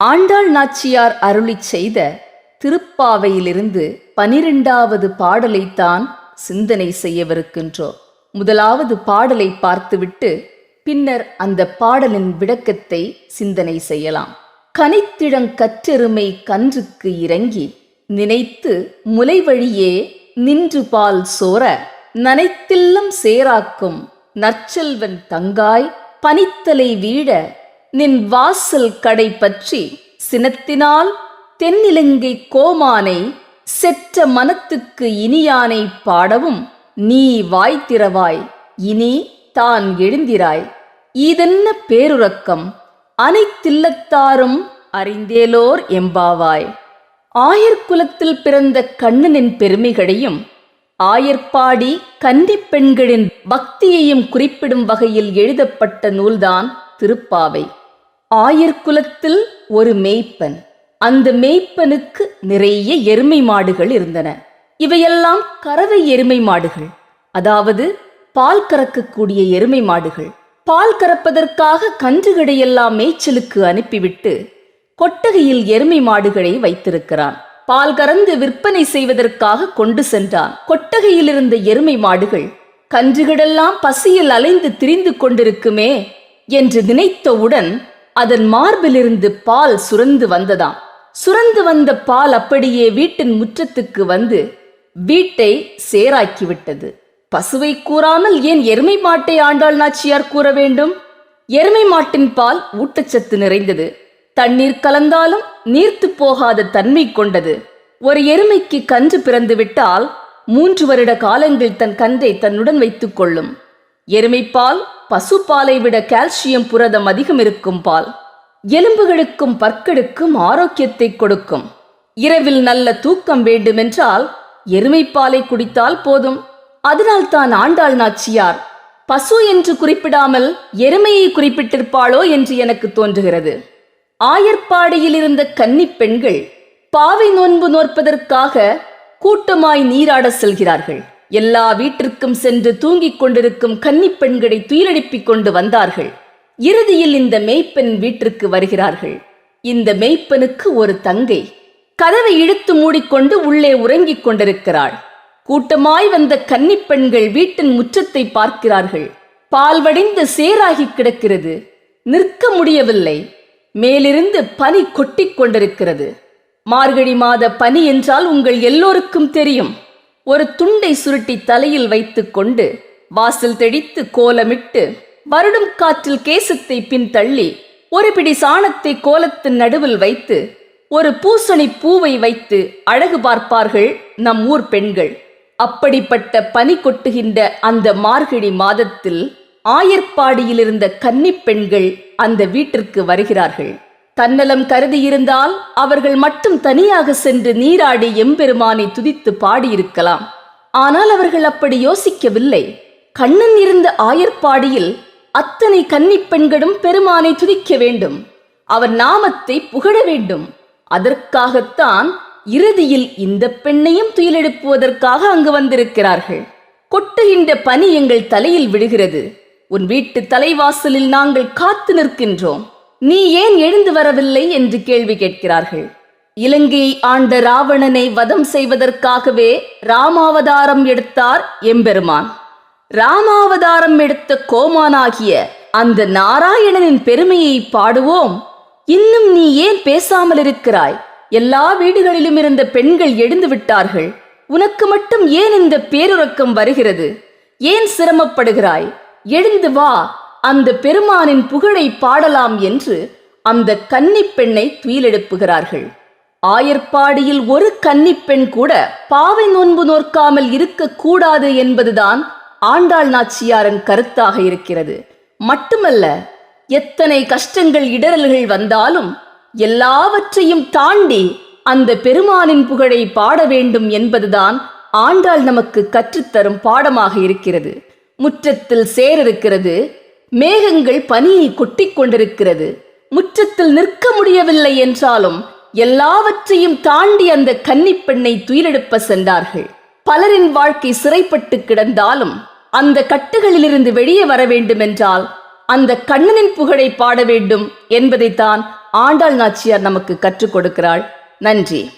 ஆண்டாள் நாச்சியார் அருளிச் செய்த திருப்பாவையிலிருந்து பனிரெண்டாவது பாடலைத்தான் சிந்தனை செய்யவிருக்கின்றோம். முதலாவது பாடலை பார்த்துவிட்டு பின்னர் அந்த பாடலின் விளக்கத்தை சிந்தனை செய்யலாம். கனித்திழங் கற்றெருமை கன்றுக்கு இறங்கி நினைத்து முலை வழியே நின்று பால் சோர நனைத்தில்லம் சேராக்கும் நற்செல்வன் தங்காய் பனித்தலை வீழ நின் வாசல் கடை பற்றி சினத்தினால் தென்னிலங்கை கோமானை செற்ற மனத்துக்கு இனியானை பாடவும் நீ வாய் திறவாய் இனி தான் எழுந்திராய். ஈதென்ன பேருறக்கம்? அனைத்தில்லத்தாரும் அறிந்தேலோர் எம்பாவாய். ஆயர்குலத்தில் பிறந்த கண்ணனின் பெருமைகளையும் ஆயர்பாடி கன்னிப் பெண்களின் பக்தியையும் குறிப்பிடும் வகையில் எழுதப்பட்ட நூல்தான் திருப்பாவை. ஆயர்குலத்தில் ஒரு மேய்ப்பன். அந்த மேய்ப்பனுக்கு நிறைய எருமை மாடுகள் இருந்தன. இவையெல்லாம் கறவை எருமை மாடுகள். அதாவது பால் கறக்கக்கூடிய எருமை மாடுகள். பால் கறப்பதற்காக கன்றுகளையெல்லாம் மேய்ச்சலுக்கு அனுப்பிவிட்டு கொட்டகையில் எருமை மாடுகளை வைத்திருக்கிறான். பால் கறந்து விற்பனை செய்வதற்காக கொண்டு சென்றான். கொட்டகையில் இருந்த எருமை மாடுகள் கன்றுகளெல்லாம் பசியில் அலைந்து திரிந்து கொண்டிருக்குமே என்று நினைத்தவுடன் அதன் மார்பிலிருந்து பால் சுரந்து வந்ததாம். சுரந்து வந்த பால் அப்படியே வீட்டின் முற்றத்துக்கு வந்து வீட்டை சேராக்கிவிட்டது. பசுவை கூறாமல் ஏன் எருமை மாட்டை ஆண்டாள் நாச்சியார் கூற வேண்டும்? எருமை மாட்டின் பால் ஊட்டச்சத்து நிறைந்தது. தண்ணீர் கலந்தாலும் நீர்த்து போகாத தன்மை கொண்டது. ஒரு எருமைக்கு கன்று பிறந்து விட்டால் மூன்று வருட காலங்கள் தன் கன்றை தன்னுடன் வைத்துக் கொள்ளும். எருமைப்பால் பசுப்பாலை விட கால்சியம் புரதம் அதிகம் இருக்கும் பால். எலும்புகளுக்கும் பற்களுக்கும் ஆரோக்கியத்தை கொடுக்கும். இரவில் நல்ல தூக்கம் வேண்டுமென்றால் எருமைப்பாலை குடித்தால் போதும். அதனால் தான் ஆண்டாள் நாச்சியார் பசு என்று குறிப்பிடாமல் எருமையை குறிப்பிட்டிருப்பாளோ என்று எனக்கு தோன்றுகிறது. ஆயர்பாடியில் இருந்த கன்னிப் பெண்கள் பாவை நோன்பு நோற்பதற்காக கூட்டமாய் நீராட செல்கிறார்கள். எல்லா வீட்டிற்கும் சென்று தூங்கிக் கொண்டிருக்கும் கன்னி பெண்களை துயிலடிப்பிக் கொண்டு வந்தார்கள். இறுதியில் இந்த மெய்ப்பெண் வீட்டிற்கு வருகிறார்கள். இந்த மெய்ப்பெனுக்கு ஒரு தங்கை. கதவை இழுத்து மூடிக்கொண்டு உள்ளே உறங்கிக் கொண்டிருக்கிறாள். கூட்டமாய் வந்த கன்னிப்பெண்கள் வீட்டின் முற்றத்தை பார்க்கிறார்கள். பால் வடிந்து சேராகி கிடக்கிறது. நிற்க முடியவில்லை. மேலிருந்து பனி கொட்டிக் கொண்டிருக்கிறது. மார்கழி மாத பனி என்றால் உங்கள் எல்லோருக்கும் தெரியும். ஒரு துண்டை சுருட்டி தலையில் வைத்துக் கொண்டு வாசல் தெளித்து கோலமிட்டு வருடும் காற்றில் கேசத்தை பின் தள்ளி ஒரு பிடி சாணத்தை கோலத்தின் நடுவில் வைத்து ஒரு பூசணி பூவை வைத்து அழகு பார்ப்பார்கள் நம் ஊர் பெண்கள். அப்படிப்பட்ட பனி கொட்டுகின்ற அந்த மார்கழி மாதத்தில் ஆயர்பாடியிலிருந்த கன்னிப் பெண்கள் அந்த வீட்டிற்கு வருகிறார்கள். தன்னலம் கருதியிருந்தால் அவர்கள் மட்டும் தனியாக சென்று நீராடி எம்பெருமானை துதித்து பாடியிருக்கலாம். ஆனால் அவர்கள் அப்படி யோசிக்கவில்லை. கண்ணன் இருந்த ஆயர்பாடியில் அத்தனை கன்னிப் பெண்களும் பெருமானை துதிக்க வேண்டும். அவர் நாமத்தை புகழ வேண்டும். அதற்காகத்தான் இறுதியில் இந்த பெண்ணையும் துயிலெழுப்புவதற்காக அங்கு வந்திருக்கிறார்கள். கொட்டுகின்ற பனி எங்கள் தலையில் விடுகிறது உன் வீட்டு தலைவாசலில் நாங்கள் காத்து நிற்கின்றோம். நீ ஏன் எழுந்து வரவில்லை என்று கேள்வி கேட்கிறார்கள். இலங்கையை ஆண்ட ராவணனை வதம் செய்வதற்காகவே ராமாவதாரம் எடுத்தார் எம்பெருமான். ராமாவதாரம் எடுத்த கோமானாகிய அந்த நாராயணனின் பெருமையை பாடுவோம். இன்னும் நீ ஏன் பேசாமல் இருக்கிறாய்? எல்லா வீடுகளிலும் இருந்த பெண்கள் எழுந்து விட்டார்கள். உனக்கு மட்டும் ஏன் இந்த பேருறக்கம் வருகிறது? ஏன் சிரமப்படுகிறாய்? எழுந்து வா. அந்த பெருமானின் புகழை பாடலாம் என்று அந்த கன்னிப்பெண்ணை துயிலெடுப்புகிறார்கள். துயிலெழுப்புகிறார்கள் ஆயர்பாடியில் ஒரு கன்னிப்பெண் கூட பாவை நோன்பு நோற்காமல் இருக்கக்கூடாது என்பதுதான் ஆண்டாள் நாச்சியாரின் கருத்தாக இருக்கிறது. மட்டுமல்ல எத்தனை கஷ்டங்கள் இடரல்கள் வந்தாலும் எல்லாவற்றையும் தாண்டி அந்த பெருமானின் புகழை பாட வேண்டும் என்பதுதான் ஆண்டாள் நமக்கு கற்றுத்தரும் பாடமாக இருக்கிறது. முற்றத்தில் சேரிருக்கிறது மேகங்கள் பனியை கொட்டிக் கொண்டிருக்கிறது. முற்றத்தில் நிற்க முடியவில்லை என்றாலும் எல்லாவற்றையும் தாண்டி அந்த கன்னிப் பெண்ணை துயிலெடுப்ப சென்றார்கள். பலரின் வாழ்க்கை சிறைப்பட்டு கிடந்தாலும் அந்த கட்டுகளிலிருந்து வெளியே வர வேண்டுமென்றால் அந்த கண்ணனின் புகழை பாட வேண்டும் என்பதைத்தான் ஆண்டாள் நாச்சியார் நமக்கு கற்றுக் கொடுக்கிறாள். நன்றி.